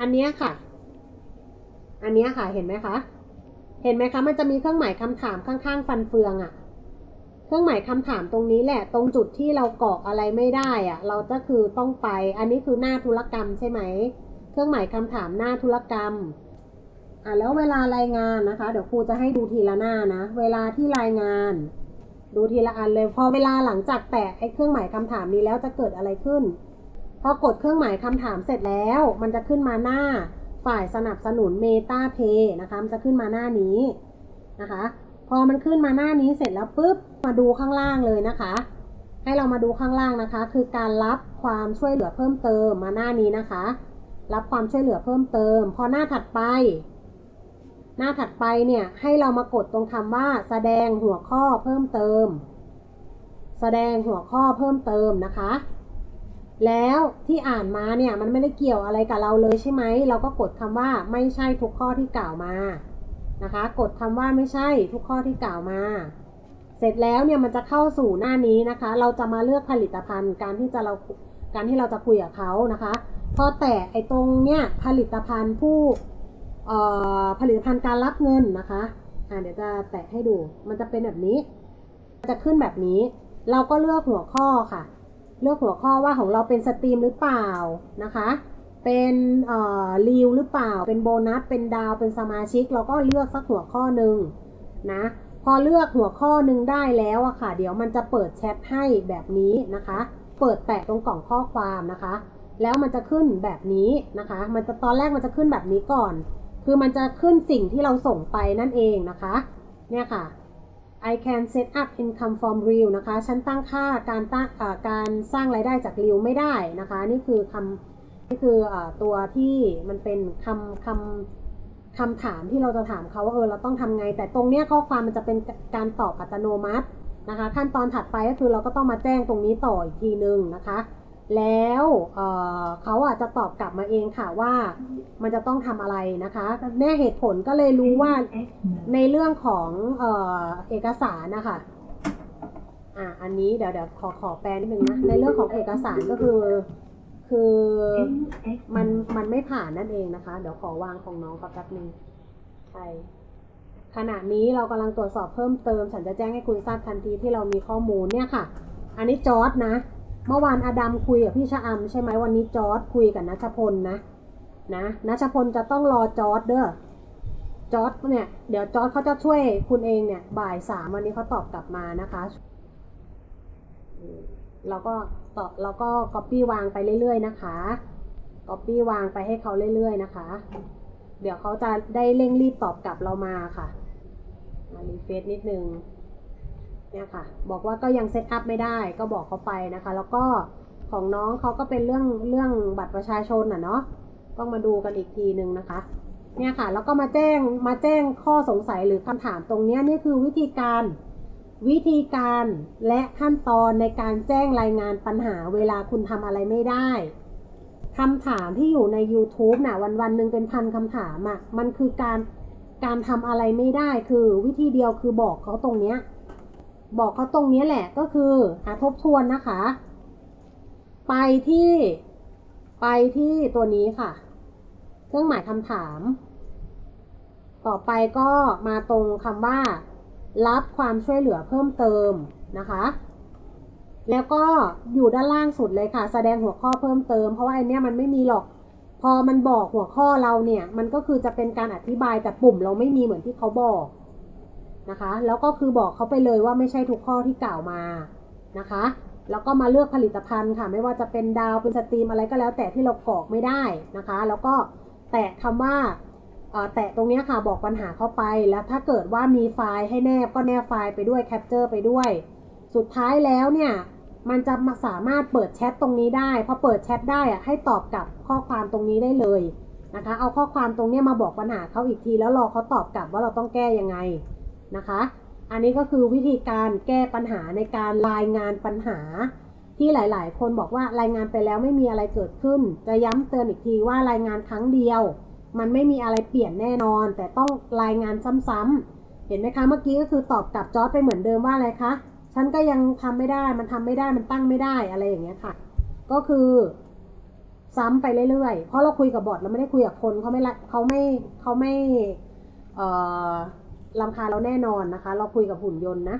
อันนี้ค่ะ อันนี้ค่ะเห็นไหมคะ เห็นไหมคะมันจะมีเครื่องหมายคำถามข้างๆ ฟันเฟืองอะเครื่องหมายคำถามตรงนี้แหละ ตรงจุดที่เรากรอกอะไรไม่ได้อะเราก็คือต้องไป อันนี้คือหน้าธุรกรรมใช่ไหม เครื่องหมายคำถามหน้าธุรกรรมอะแล้วเวลารายงานนะคะ เดี๋ยวครูจะให้ดูทีละหน้านะ เวลาที่รายงาน ดูทีละอันเลย พอเวลาหลังจากแตะไอ้เครื่องหมายคำถามนี้แล้วจะเกิดอะไรขึ้น พอกดเครื่องหมายคำถามเสร็จแล้ว มันจะขึ้นมาหน้าฝ่ายสนับสนุน Meta Pay นะคะมันจะขึ้นมาหน้านี้นะคะ พอมันขึ้นมาหน้านี้เสร็จแล้วปุ๊บมาดูข้างล่างเลยนะคะ ให้เรามาดูข้างล่างนะคะ คือการรับความช่วยเหลือเพิ่มเติมมาหน้านี้นะคะ รับความช่วยเหลือเพิ่มเติม พอหน้าถัดไป หน้าถัดไปเนี่ยให้เรามากดตรงคำว่า แสดงหัวข้อเพิ่มเติม แสดงหัวข้อเพิ่มเติมนะคะ แล้วที่อ่านมาเนี่ยมันไม่ได้เกี่ยวอะไรกับเราเลยใช่ไหม เราก็กดคำว่าไม่ใช่ทุกข้อที่กล่าวมานะคะ กดคำว่าไม่ใช่ทุกข้อที่กล่าวมา เสร็จแล้วเนี่ยมันจะเข้าสู่หน้านี้นะคะ เราจะมาเลือกผลิตภัณฑ์การที่จะเราการที่เราจะคุยกับเขานะคะพอแตะไอ้ตรงเนี่ยผลิตภัณฑ์ผู้เอ่อผลิตภัณฑ์การรับเงินนะคะอ่าเดี๋ยวจะแตะให้ดู มันจะเป็นแบบนี้ จะขึ้นแบบนี้ เราก็เลือกหัวข้อค่ะ เลือกหัวข้อว่าของเราเป็นสตรีมหรือเปล่านะคะ เป็นเอ่อรีวหรือเปล่า เป็นโบนัส เป็นดาว เป็นสมาชิก เราก็เลือกสักหัวข้อหนึ่งนะ พอเลือกหัวข้อหนึ่งได้แล้วอะค่ะ เดี๋ยวมันจะเปิดแชทให้แบบนี้นะคะ เปิดแตะตรงกล่องข้อความนะคะ แล้วมันจะขึ้นแบบนี้นะคะ มันจะตอนแรกมันจะขึ้นแบบนี้ก่อน คือมันจะขึ้นสิ่งที่เราส่งไปนั่นเองนะคะ เนี่ยค่ะ I can set up income from reel นะคะ ฉันตั้งค่าการตั้งการสร้างรายได้จาก reel ไม่ได้นะคะ นี่คือคำนี่คืออตัวที่มันเป็นคำคำคำถามที่เราจะถามเขาว่าเออเราต้องทำไง แต่ตรงเนี้ยข้อความมันจะเป็นการตอบอัตโนมัตินะคะ ขั้นตอนถัดไปก็คือเราก็ต้องมาแจ้งตรงนี้ต่ออีกทีนึงนะคะ แล้วเเขาอาจจะตอบกลับมาเองค่ะว่ามันจะต้องทำอะไรนะคะแน่เหตุผลก็เลยรู้ว่าในเรื่องของเออเอกสารนะคะอ่าอันนี้เดี๋ยวเดี๋ยวขอขอแปลนิดนึงนะในเรื่องของเอกสารก็คือ คือมันมันไม่ผ่านนั่นเองนะคะ เดี๋ยวขอวางของน้องก่อนแป๊บนึงใช่ขณะนี้เรากำลังตรวจสอบเพิ่มเติม ฉันจะแจ้งให้คุณทราบทันทีที่เรามีข้อมูลเนี่ยค่ะ อันนี้จอร์ดนะ เมื่อวานอดัมคุยกับพี่ชะอำใช่ไหมวันนี้จอร์ดคุยกับนัชพลนะนะนัชพลจะต้องรอจอร์ดเด้อจอร์ดเนี่ยเดี๋ยวจอร์ดเขาจะช่วยคุณเองเนี่ยบ่ายสามวันนี้เขาตอบกลับมานะคะอืมเราก็ต่อเราก็ก๊อปปี้วางไปเรื่อยๆนะคะก๊อปปี้วางไปให้เขาเรื่อยๆนะคะ เดี๋ยวเขาจะได้เร่งรีบตอบกลับเรามาค่ะมารีเฟซนิดนึง เนี่ยค่ะ บอกว่าก็ยังเซตอัพไม่ได้ก็บอกเขาไปนะคะ แล้วก็ของน้องเขาก็เป็นเรื่องเรื่องบัตรประชาชนอะเนาะต้องมาดูกันอีกทีนึงนะคะ เนี่ยค่ะ แล้วก็มาแจ้งมาแจ้งข้อสงสัยหรือคำถามตรงนี้นี่คือวิธีการวิธีการและขั้นตอนในการแจ้งรายงานปัญหาเวลาคุณทำอะไรไม่ได้คำถามที่อยู่ใน YouTube น่ะวันวันหนึ่งเป็นพันคำถามอะมันคือการการทำอะไรไม่ได้คือวิธีเดียวคือบอกเขาตรงเนี้ย บอกเขาตรงนี้แหละก็คือหาทบทวนนะคะ ไปที่ไปที่ตัวนี้ค่ะ เครื่องหมายคำถาม ต่อไปก็มาตรงคำว่า รับความช่วยเหลือเพิ่มเติมนะคะ แล้วก็อยู่ด้านล่างสุดเลยค่ะ แสดงหัวข้อเพิ่มเติม เพราะว่าไอเนี้ยมันไม่มีหรอก พอมันบอกหัวข้อเราเนี่ย มันก็คือจะเป็นการอธิบายแต่ปุ่มเราไม่มีเหมือนที่เขาบอก นะคะ แล้วก็คือบอกเขาไปเลยว่าไม่ใช่ทุกข้อที่กล่าวมานะคะ แล้วก็มาเลือกผลิตภัณฑ์ค่ะ ไม่ว่าจะเป็นดาวเป็นสตรีมอะไรก็แล้ว แต่ที่เรากรอกไม่ได้นะคะ แล้วก็แตะคำว่าแตะตรงนี้ค่ะบอกปัญหาเข้าไปแล้วถ้าเกิดว่ามีไฟล์ให้แนบก็แนบไฟล์ไปด้วยแคปเจอร์ไปด้วย สุดท้ายแล้วเนี่ยมันจะมาสามารถเปิดแชทตรงนี้ได้พอเปิดแชทได้อะให้ตอบกลับข้อความตรงนี้ได้เลยนะคะ เอาข้อความตรงนี้มาบอกปัญหาเขาอีกที แล้วรอเขาตอบกลับว่าเราต้องแก้ยังไง นะคะ อันนี้ก็คือวิธีการแก้ปัญหาในการรายงานปัญหา ที่หลาย ๆ คนบอกว่ารายงานไปแล้วไม่มีอะไรเกิดขึ้น จะย้ำเตือนอีกทีว่ารายงานครั้งเดียว มันไม่มีอะไรเปลี่ยนแน่นอน แต่ต้องรายงานซ้ำๆเห็นไหมคะเมื่อกี้ก็คือตอบกลับจอร์ดไปเหมือนเดิมว่าอะไรคะฉันก็ยังทำไม่ได้ มันทำไม่ได้ มันตั้งไม่ได้อะไรอย่างเงี้ยค่ะ ก็คือ ซ้ำไปเรื่อยๆ เพราะเราคุยกับบอทเราไม่ได้คุยกับคนเขาไม่ละเขาไม่เขาไม่ เอ่อ ลำคาญเราแน่นอนนะคะ เราคุยกับหุ่นยนต์นะ